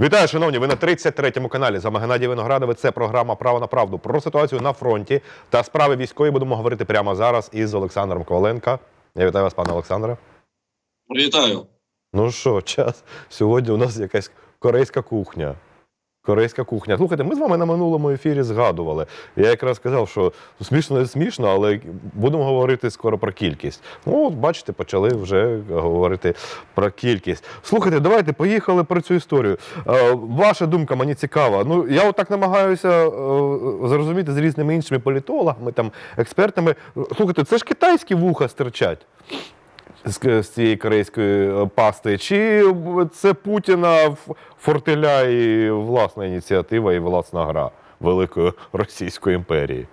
Вітаю, шановні! Ви на 33-му каналі. За Геннадій Виноградове. Це програма Право на правду про ситуацію на фронті та справи військові. Будемо говорити прямо зараз із Олександром Коваленко. Я вітаю вас, пане Олександре. Вітаю. Ну що, час. Сьогодні у нас якась корейська кухня. Корейська кухня. Слухайте, ми з вами на минулому ефірі згадували. Я якраз сказав, що смішно не смішно, але будемо говорити скоро про кількість. Ну, от бачите, почали вже говорити про кількість. Слухайте, давайте поїхали про цю історію. Е, ваша думка мені цікава. Ну, я отак намагаюся е, зрозуміти з різними іншими політологами, там, експертами. Слухайте, це ж китайські вуха стирчать з, з цієї корейської е, пасти, чи це Путіна фортеля і власна ініціатива і власна гра Великої Російської імперії?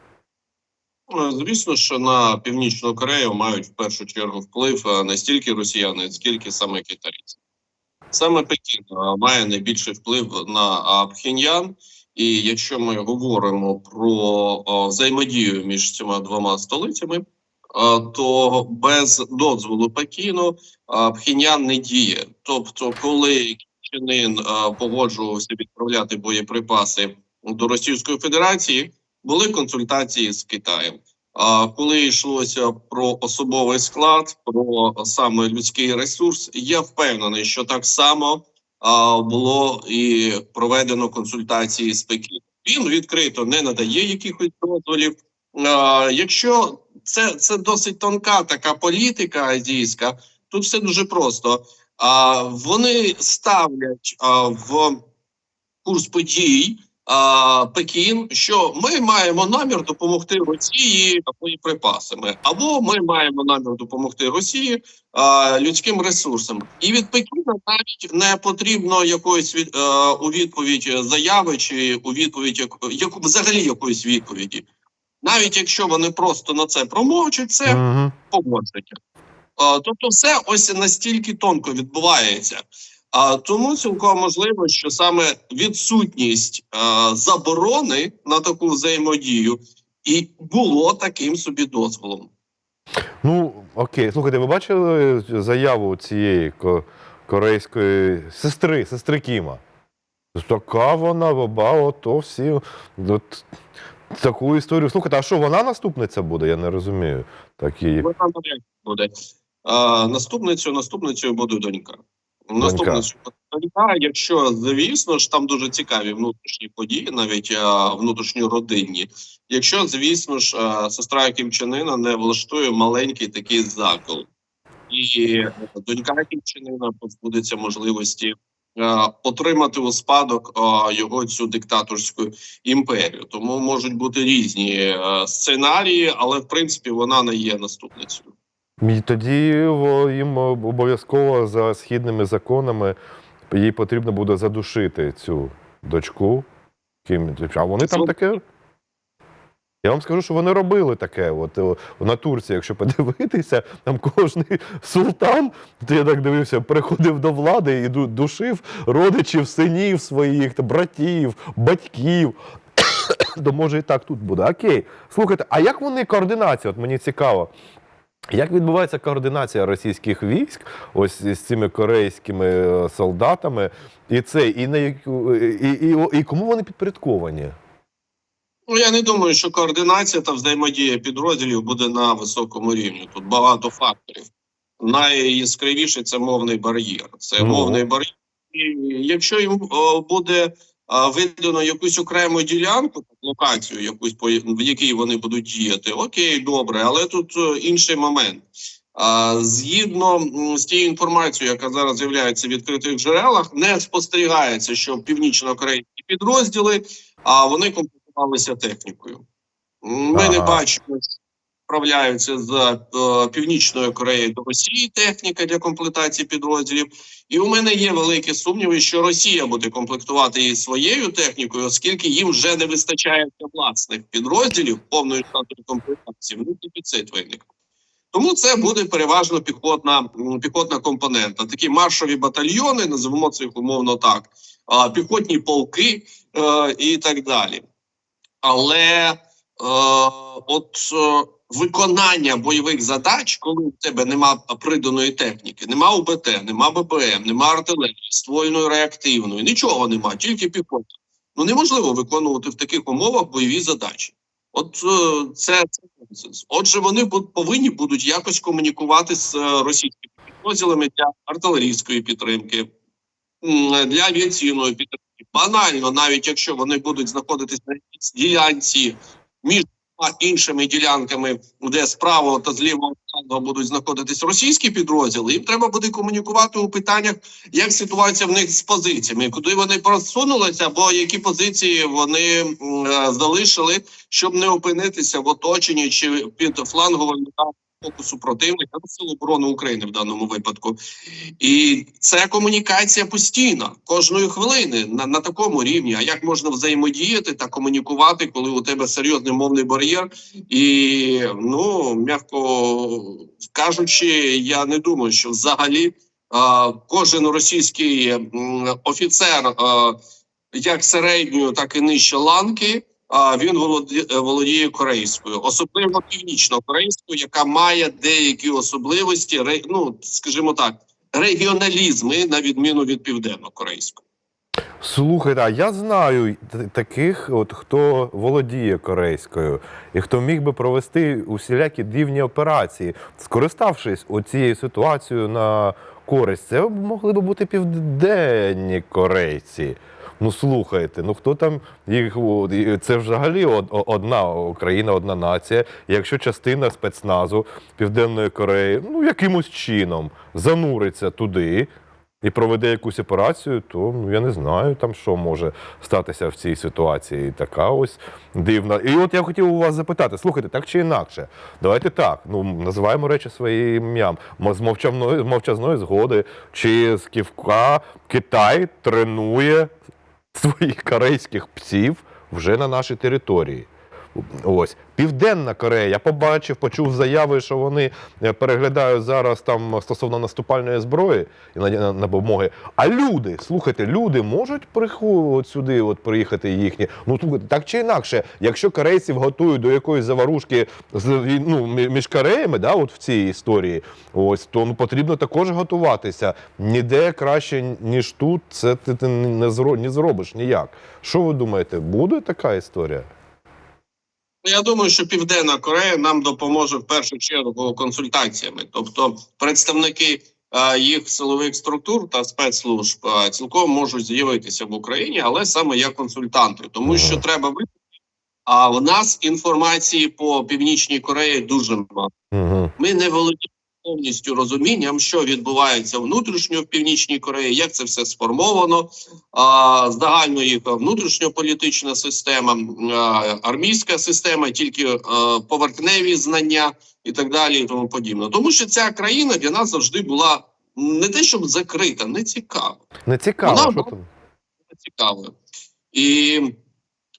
Е, Звісно, що на північну Корею мають в першу чергу вплив е, не стільки росіяни, скільки саме китайці. Саме Пекін має найбільший вплив на Пхеньян. І якщо ми говоримо про взаємодію між цими двома столицями, то без дозволу Пекіну е, не діє. Тобто, коли Чинин погоджувався відправляти боєприпаси до Російської Федерації, були консультації з Китаєм. А коли йшлося про особовий склад, про саме людський ресурс, я впевнений, що так само було і проведено консультації з Пекіном. Він відкрито не надає якихось дозволів. Якщо це, це досить тонка така політика азійська, тут все дуже просто. А, вони ставлять а, в курс подій а, Пекін, що ми маємо намір допомогти Росії боєприпасами, або ми маємо намір допомогти Росії а, людським ресурсом. І від Пекіна навіть не потрібно якоїсь від а, у відповідь заяви чи у відповідь як, яку взагалі якоїсь відповіді. Навіть якщо вони просто на це промовчать, це Угу. погодження. Тобто, все ось настільки тонко відбувається. А тому цілком можливо, що саме відсутність а, заборони на таку взаємодію і було таким собі дозволом. Ну, окей, слухайте, ви бачили заяву цієї корейської сестри, сестри Кіма? Така вона, баба, ото всі. От, таку історію. Слухайте, а що вона наступниця буде? Я не розумію. Такі. Вона буде-. А, наступницею, наступницею буде донька. Наступницею буде донька, якщо, звісно ж, там дуже цікаві внутрішні події, навіть а, внутрішньородинні. Якщо, звісно ж, а, сестра Кім Чен Ына не влаштує маленький такий закол, і е, донька Кім Чен Ына позбудеться можливості отримати у спадок е, його цю диктаторську імперію. Тому можуть бути різні е, сценарії, але в принципі вона не є наступницею. І тоді їм обов'язково за східними законами їй потрібно буде задушити цю дочку. Ким, а вони там таке. Я вам скажу, що вони робили таке. От на Турції, якщо подивитися, там кожний султан, я так дивився, приходив до влади і душив родичів, синів своїх, братів, батьків. То може і так тут буде. Окей. Слухайте, а як вони координація? От мені цікаво. Як відбувається координація російських військ ось з цими корейськими е, солдатами, і це, і на яку і, і, і кому вони підпорядковані? Ну я не думаю, що координація та взаємодія підрозділів буде на високому рівні. Тут багато факторів. Найяскравіше це мовний бар'єр. Це Ну. мовний бар'єр. І якщо їм о, буде а, видано якусь окрему ділянку, локацію, якусь по в якій вони будуть діяти, окей, добре, але тут е, інший момент. А, згідно з тією інформацією, яка зараз з'являється в відкритих джерелах, не спостерігається, що північно-корейські підрозділи а вони комплектувалися технікою. Ми не бачимо, що вправляються з е, північної Кореї до Росії техніка для комплектації підрозділів. І у мене є великі сумніви, що Росія буде комплектувати її своєю технікою, оскільки їм вже не вистачає для власних підрозділів повної штатної комплектації. Ну, дефіцит виник. Тому це буде переважно піхотна, піхотна компонента. Такі маршові батальйони, називаємо це їх умовно так, піхотні полки е, і так далі. Але е, от е, виконання бойових задач, коли у тебе нема приданої техніки, нема УБТ, нема ББМ, нема артилерії, ствольної реактивної, нічого нема, тільки піхота. Ну неможливо виконувати в таких умовах бойові задачі. От е, це, нонсенс. Отже, вони повинні будуть якось комунікувати з е, російськими підрозділами для артилерійської підтримки, для авіаційної підтримки. Банально, навіть якщо вони будуть знаходитися на ділянці між іншими ділянками, де з правого та з лівого будуть знаходитись російські підрозділи, їм треба буде комунікувати у питаннях, як ситуація в них з позиціями, куди вони просунулися, або які позиції вони е, залишили, щоб не опинитися в оточенні чи під фланговим фокусу противника Сил оборони України в даному випадку. І це комунікація постійна кожної хвилини на, на такому рівні. А як можна взаємодіяти та комунікувати, коли у тебе серйозний мовний бар'єр? І ну м'яко кажучи, я не думаю, що взагалі а, кожен російський офіцер, а, як середньої, так і нижче ланки. А він е, володіє корейською, особливо північно-корейською, яка має деякі особливості, ну скажімо так, регіоналізми на відміну від південно-корейської. Слухайте, а я знаю таких, от хто володіє корейською, і хто міг би провести усілякі дивні операції, скориставшись оцією ситуацією на користь, це могли би бути південні корейці. Ну слухайте, ну хто там їх це взагалі одна Україна, одна нація. Якщо частина спецназу Південної Кореї, ну якимось чином зануриться туди, і проведе якусь операцію, то ну я не знаю там, що може статися в цій ситуації. Така ось дивна. І от я хотів у вас запитати: слухайте, так чи інакше, давайте так. Ну називаємо речі своїм ім'ям. З мовчазної згоди, чи з ківка Китай тренує своїх корейських псів вже на нашій території. Ось Південна Корея. Побачив, почув заяви, що вони е, переглядають зараз там стосовно наступальної зброї і на, допомоги. А люди, слухайте, люди можуть приходити сюди, от приїхати їхні. Ну слухайте, так чи інакше, якщо корейців готують до якоїсь заварушки з ну, між Кореями, да, от в цій історії, ось то ну потрібно також готуватися. Ніде краще ніж тут. Це ти, ти не зробиш ніяк. Що ви думаєте, буде така історія? Ну, Я думаю, що Південна Корея нам допоможе в першу чергу консультаціями, тобто представники е, їх силових структур та спецслужб е, цілком можуть з'явитися в Україні, але саме як консультанти, тому що треба вийти. А в нас інформації по північній Кореї дуже мало. Ми не володіємо повністю розумінням, що відбувається внутрішньо в північній Кореї, як це все сформовано, а, загально їх внутрішньополітична система, а, армійська система, тільки а, поверхневі знання і так далі, і тому подібне. Тому що ця країна для нас завжди була не те, щоб закрита, не цікава Не цікаво, Вона що була- там. цікавою. І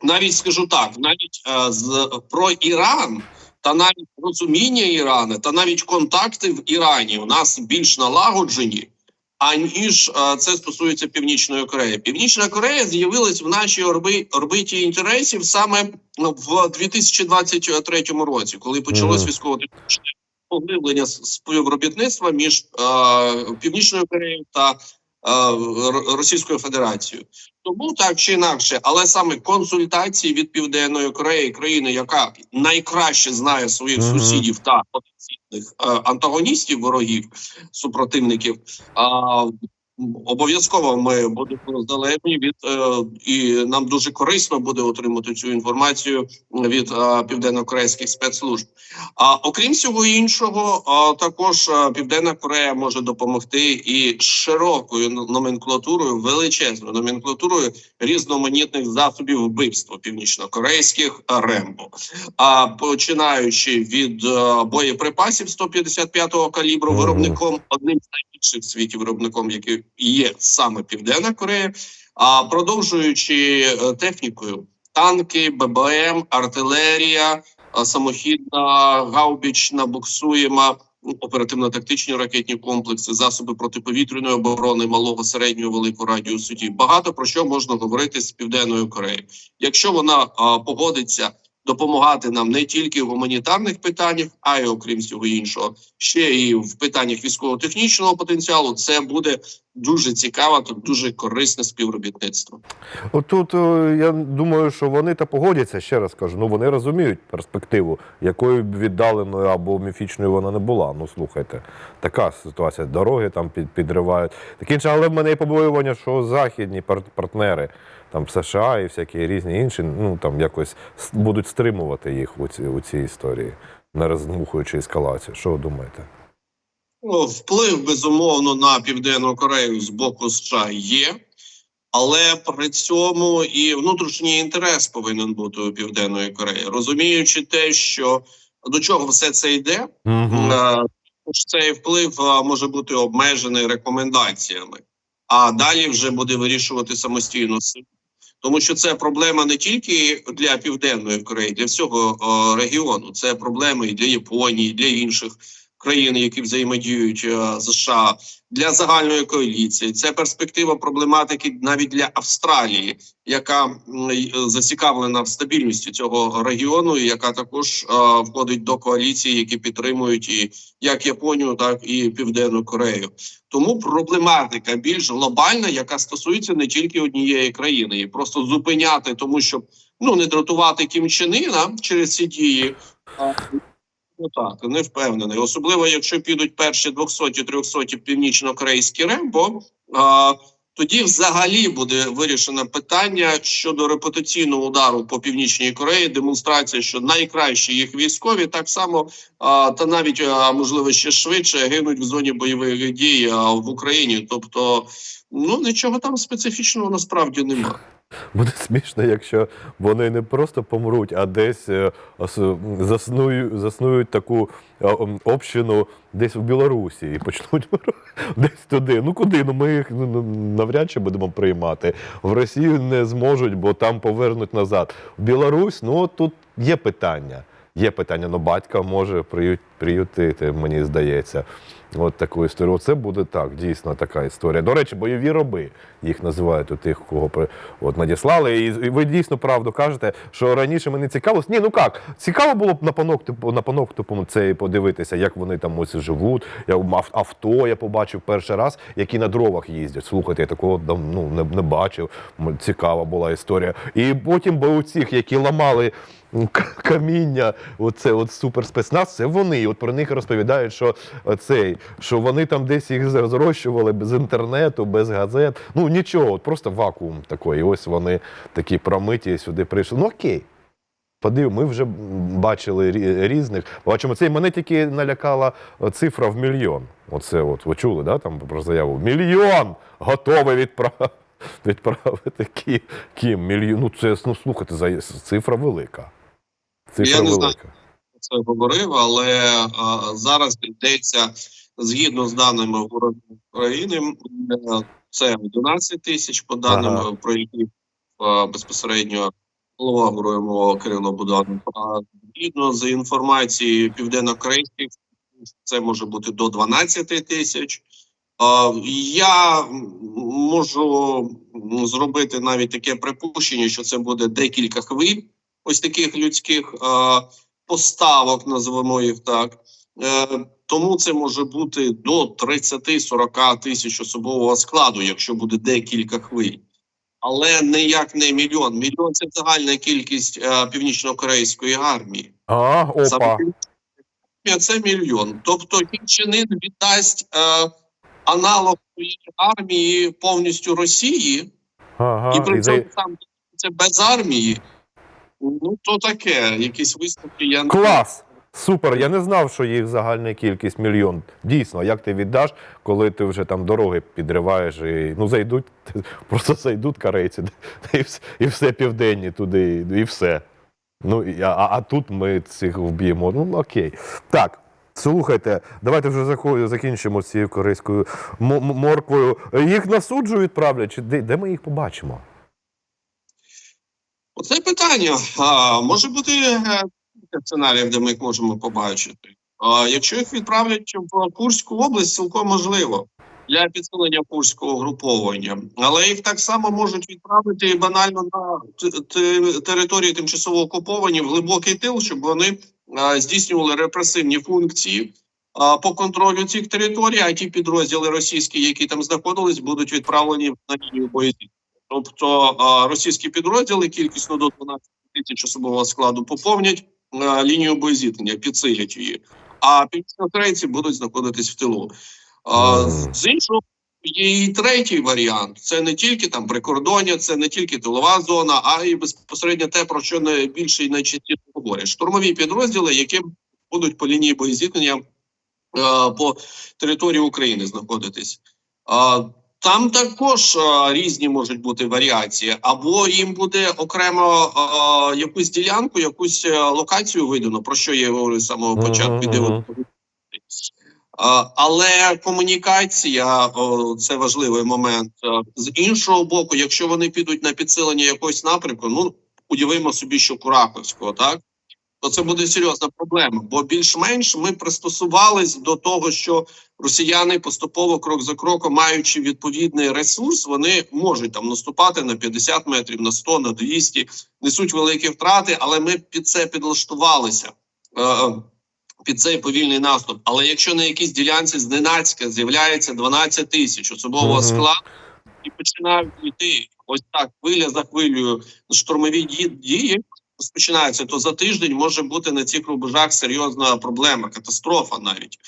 навіть скажу так: навіть е, з про Іран та навіть розуміння Ірану, та навіть контакти в Ірані у нас більш налагоджені. Аніж е, це стосується Північної Кореї. Північна Корея з'явилась в нашій орби, орбиті інтересів саме в 2023 році, коли почалось військово-технічне поглиблення співробітництва між е, Північною Кореєю та Російською Федерацією. Тому так чи інакше, але саме консультації від Південної Кореї, країни, яка найкраще знає своїх Мгм. сусідів та потенційних е, антагоністів, ворогів, супротивників. Обов'язково ми будемо залежні від е, і нам дуже корисно буде отримати цю інформацію від е, південно-корейських спецслужб. А окрім всього іншого, також Південна Корея може допомогти і широкою номенклатурою, величезною номенклатурою різноманітних засобів вбивства північно-корейських рембо. А починаючи від боєприпасів 155-го калібру, виробником одним з найбільших в світі виробником, який є саме Південна Корея, а продовжуючи е, технікою. Танки, ББМ, артилерія, самохідна, гаубічна, буксуєма, ну, оперативно-тактичні ракетні комплекси, засоби протиповітряної оборони малого, середнього, великого радіусу дій. Багато про що можна говорити з південною Кореєю. Якщо вона а, погодиться допомагати нам не тільки в гуманітарних питаннях, а й окрім всього іншого, ще і в питаннях військово-технічного потенціалу. Це буде дуже цікаве, та дуже корисне співробітництво. Отут е, я думаю, що вони та погодяться, ще раз кажу. Ну вони розуміють перспективу, якою б віддаленою або міфічною вона не була. Ну слухайте, така ситуація. Дороги там під, підривають. Таке інше, але в мене є побоювання, що західні пар- партнери, там США і всякі різні інші, ну там якось будуть стримувати їх у, ці, у цій історії, не роздмухуючи ескалацію. Що ви думаєте? Ну, вплив безумовно на південну Корею з боку США є, але при цьому і внутрішній інтерес повинен бути у південної Кореї, розуміючи те, що до чого все це йде, Угу. Цей вплив е, може бути обмежений рекомендаціями, а далі вже буде вирішувати самостійно. Тому що це проблема не тільки для південної Кореї, для всього е, регіону. Це проблеми і для Японії, і для інших країн, які взаємодіють е, США, для загальної коаліції. Це перспектива проблематики навіть для Австралії, яка зацікавлена в стабільності цього регіону, і яка також е, входить до коаліції, які підтримують і як Японію, так і Південну Корею. Тому проблематика більш глобальна, яка стосується не тільки однієї країни, і просто зупиняти, тому що ну не дратувати Кім Чен Іна через ці дії. Ну так, не впевнений. Особливо, якщо підуть перші 200-300 північно-корейські рембо, а, тоді взагалі буде вирішено питання щодо репутаційного удару по північній Кореї. Демонстрація, що найкращі їх військові так само а, та навіть а, можливо ще швидше гинуть в зоні бойових дій а, в Україні. Тобто, ну нічого там специфічного насправді немає. Буде смішно, якщо вони не просто помруть, а десь е, заснують, заснують таку е, общину десь в Білорусі і почнуть десь туди. Ну куди? Ну ми їх ну, ну, навряд чи будемо приймати. В Росію не зможуть, бо там повернуть назад. В Білорусь, ну тут є питання. Є питання, ну батька може приютити, мені здається. От таку історію. Це буде так, дійсно така історія. До речі, бойові роби їх називають у тих, кого от надіслали. І, ви дійсно правду кажете, що раніше мені цікавилось. Ні, ну як, цікаво було б на панок, на панок типу, цей подивитися, як вони там ось живуть. Я ав- авто я побачив перший раз, які на дровах їздять. Слухайте, я такого ну, не, не бачив. Цікава була історія. І потім бо у цих, які ламали. Каміння, оце от суперспецназ, це вони. От про них розповідають, що е, цей, що вони там десь їх зрощували без інтернету, без газет. Ну нічого, от просто вакуум такий. І ось вони такі промиті сюди прийшли. Ну окей. Подив, ми вже бачили різних. Бачимо, це мене тільки налякала е, цифра в мільйон. Оце от ви чули, да, там про заяву. Мільйон готовий відправити. Відправити Кім. Кім мільйон. Ну це ну слухайте, за- цифра велика. Цифра Я не знаю. велика. це говорив, але а, зараз йдеться згідно з даними України. Це 11 тисяч по даним, Ага. про які а, безпосередньо голова ГУРМО Кирило Буданов. А згідно з інформацією південно-корейських, це може бути до 12 тисяч. А, Я можу зробити навіть таке припущення, що це буде декілька хвиль ось таких людських поставок, називаємо їх так. Е, тому це може бути до 30-40 тисяч особового складу, якщо буде декілька хвиль. Але ніяк не мільйон. Мільйон це загальна кількість е, північно-корейської армії. А, опа. це мільйон. Тобто Кім Чен віддасть е, аналог армії повністю Росії, Ага, і при і цьому сам це без армії. Ну то таке, якісь висновки я Клас! Супер! Я не знав, що їх загальна кількість мільйон. Дійсно, як ти віддаш, коли ти вже там дороги підриваєш і ну зайдуть, просто зайдуть корейці, і все, і все південні туди, і все. Ну а, а тут ми цих вб'ємо. Ну окей. Так. Слухайте, давайте вже закінчимо цією корейською морквою. Їх на суджу відправлять, чи де, де ми їх побачимо? Оце питання. А, може бути е, кілька сценаріїв, де ми їх можемо побачити. А, якщо їх відправлять в Курську область, цілком можливо. для підсилення курського угруповання, але їх так само можуть відправити банально на території тимчасово окуповані в глибокий тил, щоб вони здійснювали репресивні функції по контролю цих територій. А ті підрозділи російські, які там знаходились, будуть відправлені на лінію боєзіткнення. Тобто російські підрозділи кількісно до 12 тисяч особового складу поповнять а, лінію боєзіткнення, підсилять її. А північнокорейці будуть знаходитись в тилу. З іншого є і третій варіант: це не тільки там прикордоння, це не тільки тилова зона, а й безпосередньо те, про що найбільше і найчастіше говорять. Штурмові підрозділи, які будуть по лінії боєзіткнення е, по території України знаходитись. А, там також е, різні можуть бути варіації, або їм буде окремо е, якусь ділянку, якусь е, локацію видано, про що я говорю з самого початку. іде мгм. Але комунікація це важливий момент. З іншого боку, якщо вони підуть на підсилення якогось напрямку, ну уявимо собі, що Кураховського, так то це буде серйозна проблема. Бо більш-менш ми пристосувались до того, що росіяни поступово крок за кроком, маючи відповідний ресурс, вони можуть там наступати на 50 метрів, на 100, на 200, несуть великі втрати, але ми під це підлаштувалися. Під цей повільний наступ. Але якщо на якійсь ділянці зненацька з'являється 12 тисяч особового складу і починають йти ось так хвиля за хвилею штурмові ді- дії. Розпочинається, то за тиждень може бути на цих рубежах серйозна проблема, катастрофа навіть.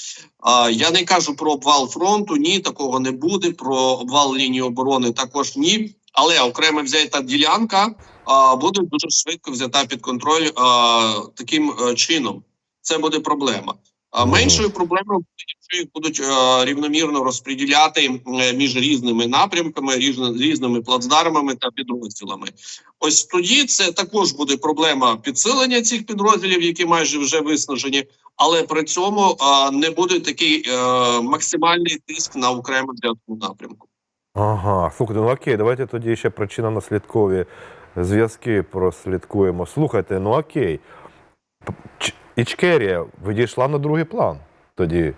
А, я не кажу про обвал фронту, ні, такого не буде. Про обвал лінії оборони також ні. Але окремо взята ділянка а, буде дуже швидко взята під контроль а, таким е, чином це буде проблема. А меншою проблемою якщо їх будуть е, рівномірно розподіляти між різними напрямками, різни- різними плацдармами та підрозділами. Ось тоді це також буде проблема підсилення цих підрозділів, які майже вже виснажені, але при цьому е, не буде такий е, максимальний тиск на окремо взятому напрямку. Ага, слухайте, ну окей, давайте тоді ще причинно-наслідкові зв'язки прослідкуємо. Слухайте, ну окей. Ічкерія відійшла на другий план тоді,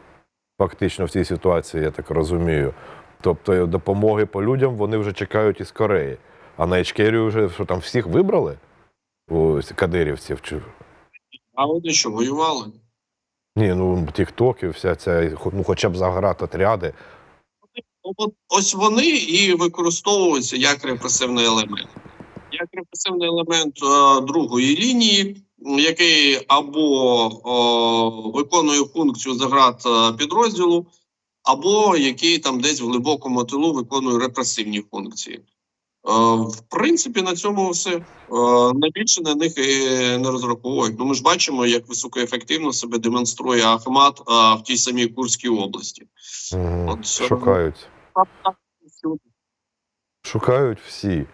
фактично, в цій ситуації, я так розумію. Тобто допомоги по людям вони вже чекають із Кореї. А на Ічкерію вже що там всіх вибрали? Ось кадирівців? Чи... А вони що воювали? Ні, ну Тікток і вся ця, ну хоча б загратотряди. Ну, ось вони і використовуються як репресивний елемент, як репресивний елемент е, другої лінії, який або о, виконує функцію заград е, підрозділу, або який там десь в глибокому тилу виконує репресивні функції. Е, в принципі, на цьому все. Е, найбільше на них і не розраховують. Ну, ми ж бачимо, як високоефективно себе демонструє Ахмат в тій самій Курській області. Мгм. От, Шукають. Шукають всі.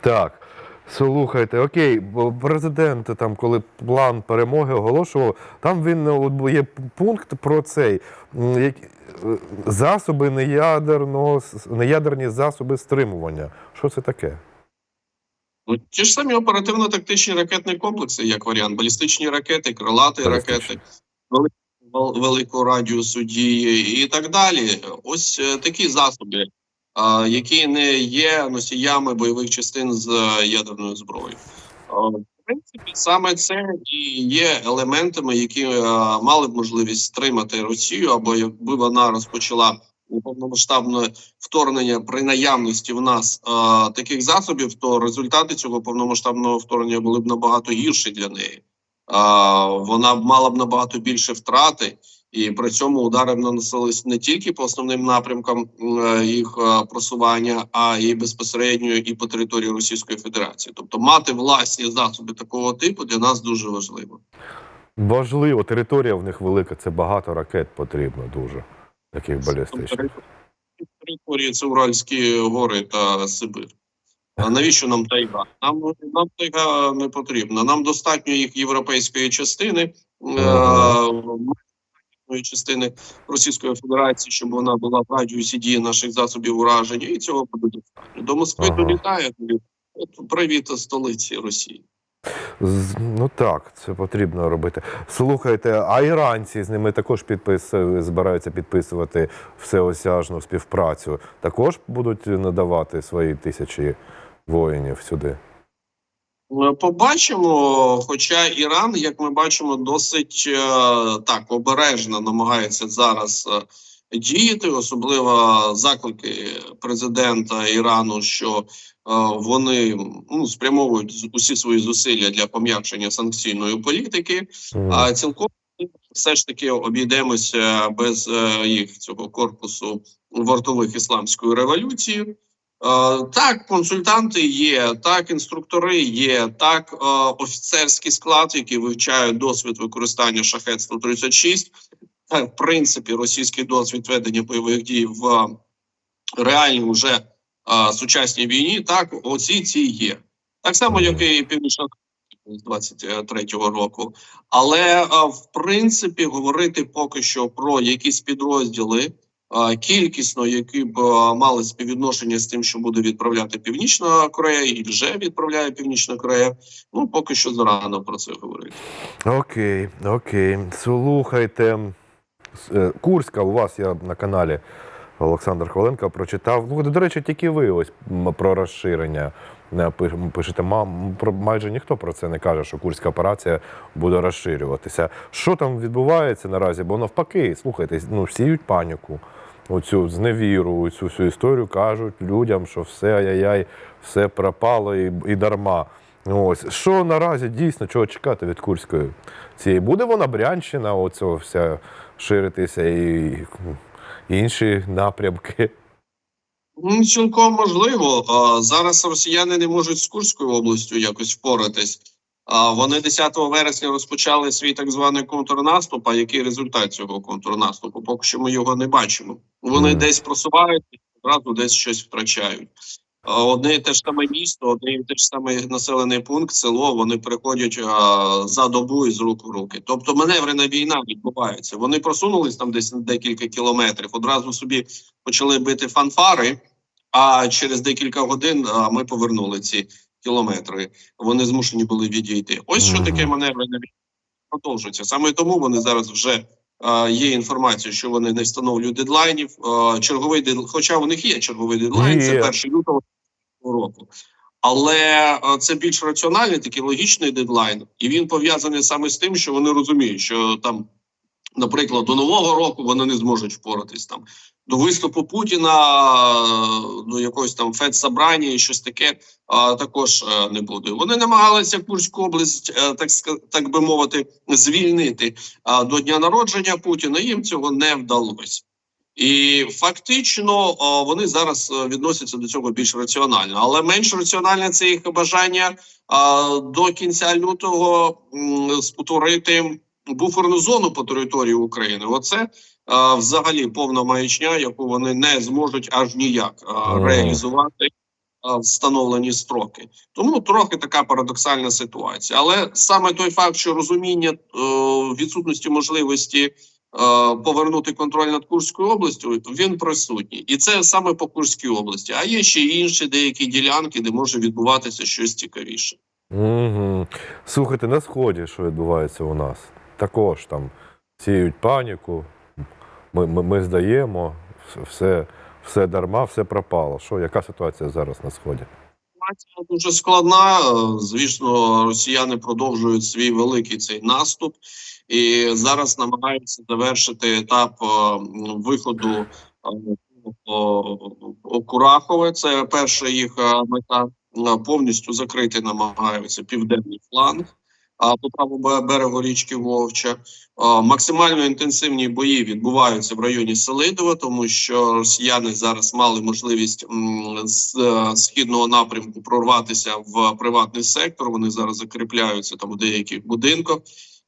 Так. Слухайте, окей, бо президент там, коли план перемоги оголошував, там він от є пункт про цей як- е, засоби неядерного неядерні засоби стримування. Що це таке? Ну, ті ж самі оперативно-тактичні ракетні комплекси, як варіант, балістичні ракети, крилаті ракети, вели- вел- великого радіусу дії і так далі. Ось е, такі засоби, які не є носіями бойових частин з е, ядерною зброєю. В принципі, саме це і є елементами, які е, мали б можливість стримати Росію, або якби вона розпочала повномасштабне вторгнення при наявності в нас е, таких засобів, то результати цього повномасштабного вторгнення були б набагато гірші для неї. Е, вона б мала б набагато більше втрати, і при цьому удари наносились не тільки по основним напрямкам е, їх е, просування, а й безпосередньо і по території Російської Федерації. Тобто, мати власні засоби такого типу для нас дуже важливо. Важливо, територія в них велика, це багато ракет потрібно дуже, таких балістичних. Території це Уральські гори та Сибир. А навіщо нам тайга? Нам нам тайга не потрібна. Нам достатньо їх європейської частини, е, е, частини Російської Федерації, щоб вона була в радіусі дії наших засобів ураження, і цього буде достатньо. До Москви Ага. долітає. долітає. От привіт столиці Росії. Ну так, це потрібно робити. Слухайте, а іранці з ними також підпис... збираються підписувати всеосяжну співпрацю. Також будуть надавати свої тисячі воїнів сюди. Побачимо, хоча Іран, як ми бачимо, досить е, так обережно намагається зараз е, діяти, особливо заклики президента Ірану, що е, вони ну, спрямовують усі свої зусилля для пом'якшення санкційної політики. А цілком все ж таки обійдемося без їх цього корпусу вартових ісламської революції. Е, так, консультанти є, так, інструктори є, так, е, офіцерський склад, який вивчає досвід використання шахет 136 так, в принципі, російський досвід ведення бойових дій в реальній вже е, сучасній війні. Так, оці ці є. Так само, як і північна з 23-го року. Але е, в принципі говорити поки що про якісь підрозділи е, кількісно, які б мали співвідношення з тим, що буде відправляти Північна Корея, і вже відправляє Північна Корея. Ну поки що зарано про це говорити. Окей, окей. Слухайте. Е, Курська у вас я на каналі Олександр Хваленко прочитав. Ну, до речі, тільки ви ось про розширення е, пишете. Майже ніхто про це не каже, що Курська операція буде розширюватися. Що там відбувається наразі? Бо навпаки, слухайте, ну, сіють паніку. Оцю зневіру, цю всю історію кажуть людям, що все ай-яй-яй, все пропало і, і дарма. Ось що наразі дійсно чого чекати від Курської цієї? Буде вона Брянщина, оцього вся ширитися і інші напрямки. Ну, цілком можливо. А, Зараз росіяни не можуть з Курською областю якось впоратись. Вони 10 вересня розпочали свій так званий контрнаступ. А який результат цього контрнаступу? Поки що ми його не бачимо. Вони Мгм. десь просувають, одразу десь щось втрачають. Одне і те ж саме місто, одне і те ж саме населений пункт, село. Вони переходять а, за добу із рук в руки. Тобто маневрена війна відбувається. Вони просунулись там десь на декілька кілометрів. Одразу собі почали бити фанфари. А через декілька годин а, ми повернули ці кілометри. Вони змушені були відійти. Ось що таке маневрена війна продовжується. Саме тому вони зараз вже є інформація, що вони не встановлюють дедлайнів. Черговий дед... хоча у них є черговий дедлайн, це 1 лютого року. Але це більш раціональний, такий логічний дедлайн, і він пов'язаний саме з тим, що вони розуміють, що там, наприклад, до нового року вони не зможуть впоратись там до виступу Путіна, до якогось там федсобрання і щось таке також е, не буде. Вони намагалися Курську область, е, так так би мовити, звільнити до дня народження Путіна. Їм цього не вдалося. І фактично вони зараз е, відносяться до цього більш раціонально, але менш раціональне це їх бажання до кінця лютого м, утворити буферну зону по території України. Оце а, взагалі повна маячня, яку вони не зможуть аж ніяк а, реалізувати в встановлені строки. Тому трохи така парадоксальна ситуація. Але саме той факт, що розуміння е, відсутності можливості е, повернути контроль над Курською областю, він присутній, і це саме по Курській області. А є ще й інші деякі ділянки, де може відбуватися щось цікавіше. Угу. Слухайте, на сході, що відбувається у нас? Також там сіють паніку, ми, ми, ми здаємо, все, все дарма, все пропало. Що, яка ситуація зараз на сході? Ситуація дуже складна. Звісно, росіяни продовжують свій великий цей наступ, і зараз намагаються завершити етап е, виходу е, Курахове. Це перша їх е, мета. Повністю закрити намагаються південний фланг. А по правому берегу річки Вовча максимально інтенсивні бої відбуваються в районі Селидова, тому що росіяни зараз мали можливість з е, східного напрямку прорватися в приватний сектор. Вони зараз закріпляються там у деяких будинках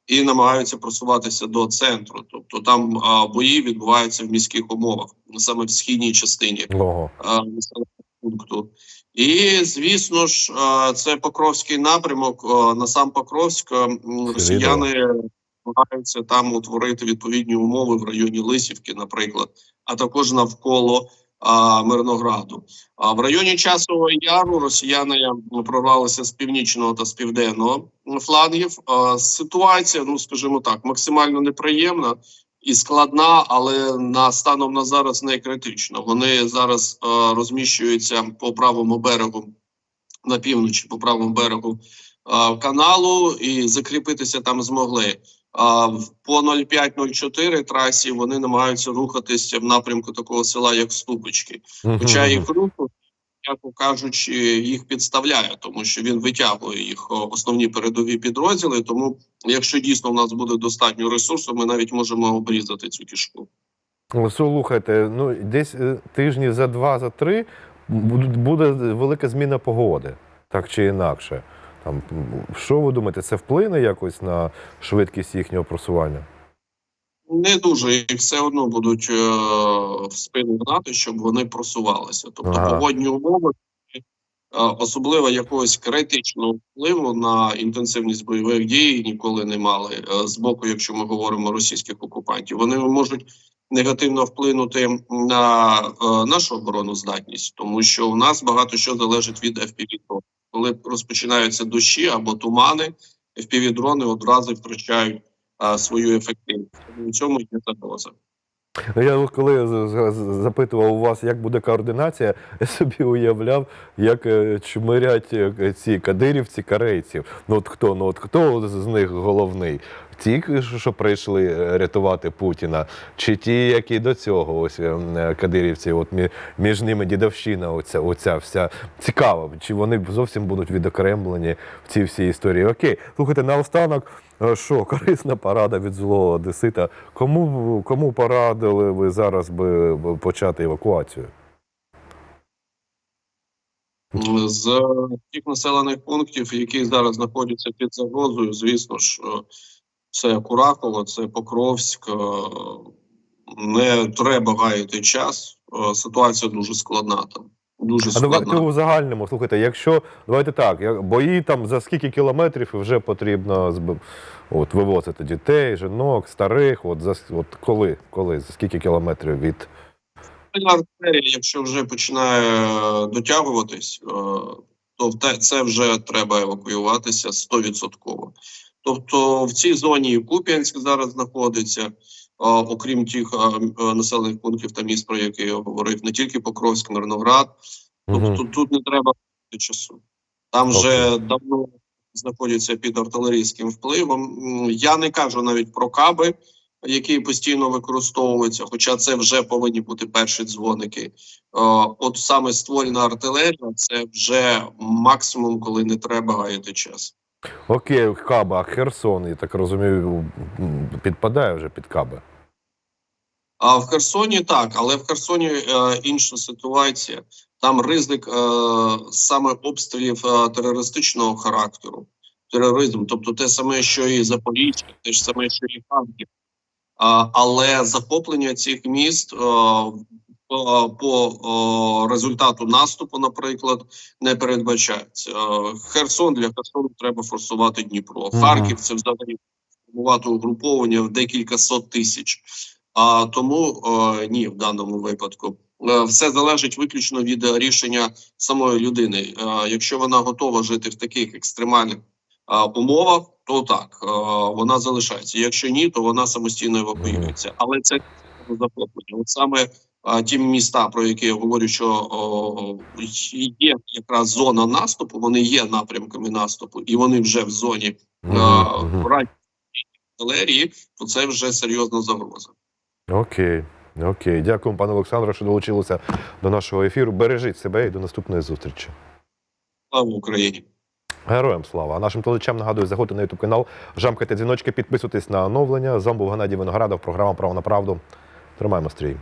і намагаються просуватися до центру. Тобто там а, бої відбуваються в міських умовах, саме в східній частині Ого. Пункту. І звісно ж, це Покровський напрямок. На сам Покровськ росіяни намагаються там утворити відповідні умови в районі Лисівки, наприклад, а також навколо а, Мирнограду. А в районі Часового Яру росіяни прорвалися з північного та з південного флангів. А, ситуація, ну скажімо так, максимально неприємна і складна, але на станом на зараз не критична. Вони зараз а, розміщуються по правому берегу на півночі, по правому берегу а, каналу, і закріпитися там змогли. А по 05-04 трасі вони намагаються рухатися в напрямку такого села, як Ступички. Хоча їх рух, м'яко кажучи, їх підставляє, тому що він витягує їх основні передові підрозділи. Тому, якщо дійсно в нас буде достатньо ресурсу, ми навіть можемо обрізати цю кішку. Слухайте, ну десь е, тижні за два, за три буде велика зміна погоди, так чи інакше. Там, що ви думаєте, це вплине якось на швидкість їхнього просування? Не дуже їх все одно будуть е, в спину гнати, щоб вони просувалися. Тобто Ага. погодні умови, е, особливо якогось критичного впливу на інтенсивність бойових дій ніколи не мали е, з боку, якщо ми говоримо російських окупантів. Вони можуть негативно вплинути на е, нашу обороноздатність, тому що у нас багато що залежить від FPV-дронів. Коли розпочинаються дощі або тумани, FPV-дрони одразу втрачають а, свою ефективність. У цьому є загроза. Я коли запитував у вас, як буде координація, я собі уявляв, як е, чмирять е, ці кадирівці корейців. Ну от хто? Ну от хто з них головний? Ті, що прийшли е, рятувати Путіна, чи ті, які до цього, ось е, е, кадирівці, от між ними дідовщина, оця, оця вся цікаво, чи вони зовсім будуть відокремлені в цій всій історії. Окей, слухайте, наостанок, що корисна порада від злого одесита. Кому, кому порадили ви зараз би почати евакуацію? З тих населених пунктів, які зараз знаходяться під загрозою, звісно ж, це Курахово, це Покровськ. е, Не треба гаяти час. е, Ситуація дуже складна там. Дуже А складна. давайте у загальному. Слухайте, якщо давайте так, бої там за скільки кілометрів вже потрібно от, вивозити дітей, жінок, старих. От за от коли, коли, за скільки кілометрів від Артилерія, якщо вже починає дотягуватись, е, то це вже треба евакуюватися 100%. Тобто в цій зоні Куп'янськ зараз знаходиться, окрім тих населених пунктів та міст, про які я говорив, не тільки Покровськ, Мирноград. Тобто тут не треба часу. Там вже давно знаходяться під артилерійським впливом. Я не кажу навіть про каби, які постійно використовуються, хоча це вже повинні бути перші дзвоники. От саме ствольна артилерія це вже максимум, коли не треба гаяти час. Окей, Каба, а Херсон, я так розумію, підпадає вже під Каби. А в Херсоні так, але в Херсоні е, інша ситуація. Там ризик е, саме обстрілів е, терористичного характеру, тероризм, тобто те саме, що і Запоріжжя, те ж саме, що і Харків. Але захоплення цих міст е, по, результату наступу, наприклад, не передбачається. Е, Херсон для Херсону треба форсувати Дніпро. Харків це взагалі формувати угруповання в декілька сот тисяч. А тому ні, в даному випадку Е, все залежить виключно від рішення самої людини. Якщо вона готова жити в таких екстремальних умовах, то так вона залишається. Якщо ні, то вона самостійно евакуюється. Але це захоплення. От саме ті міста, про які я говорю, що о, є якраз зона наступу, вони є напрямками наступу, і вони вже в зоні радіо артилерії, то це вже серйозна загроза. Окей. Окей, дякую, пане Олександре, що долучилися до нашого ефіру. Бережіть себе і до наступної зустрічі. Слава Україні! Героям слава! А нашим телечам нагадую, заходьте на ютуб канал, жамкайте дзвіночки, підписуйтесь на оновлення. З вами був Геннадій Виноградов, програма Право на правду. Тримаємо стрій.